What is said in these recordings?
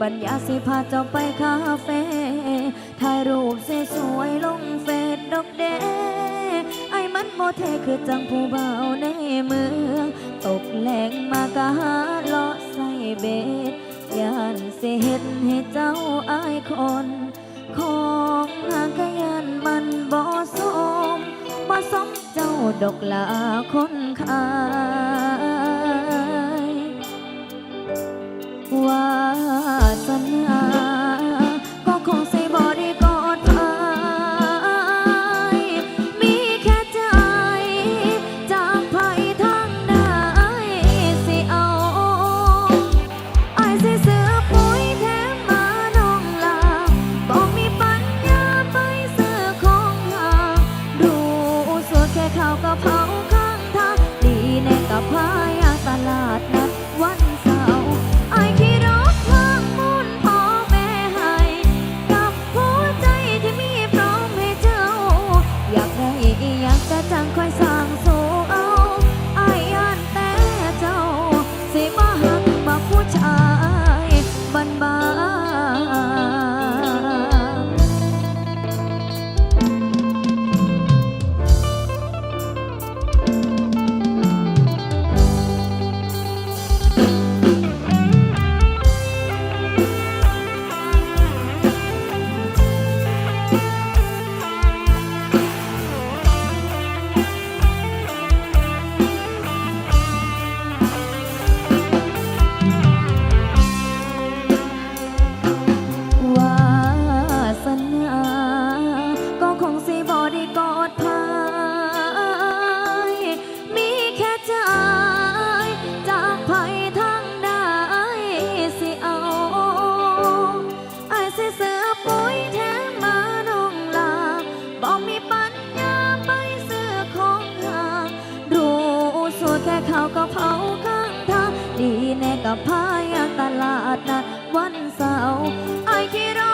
ปัญญาสิพาเจ้าไปคาเฟ่ถ่ายรูปสสวยลงเฟซดอกเดไอ้มันโมเทคือจังผู้เบาในเมือง ตกแหลงมากะหาเลาะใส่เบ็ดยานสิเห็ดให้เจ้าอายคน ของหางกยานมันบ่สมบ่สมเจ้าดอกลาคนคา กับพายตลาดนัดวันเสาร์ไอคิดร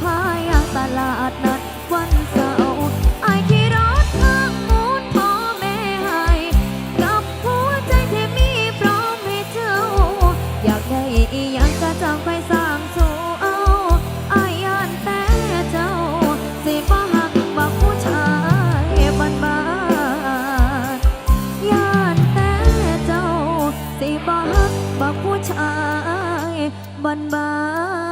พายตลาดนัดวันเสาร์ไอ้ขี่รถข้างมูนพ่อแม่ให้กับหัวใจที่มีพร้อมให้เจ้า อยากได้อีหยังก็จังไปสร้างสู่ไอยานแต่เจ้า สิบ่หักผู้ชายบ้นบานยานแต่เจ้า สิบ่หักผู้ชายบ้านบ้าน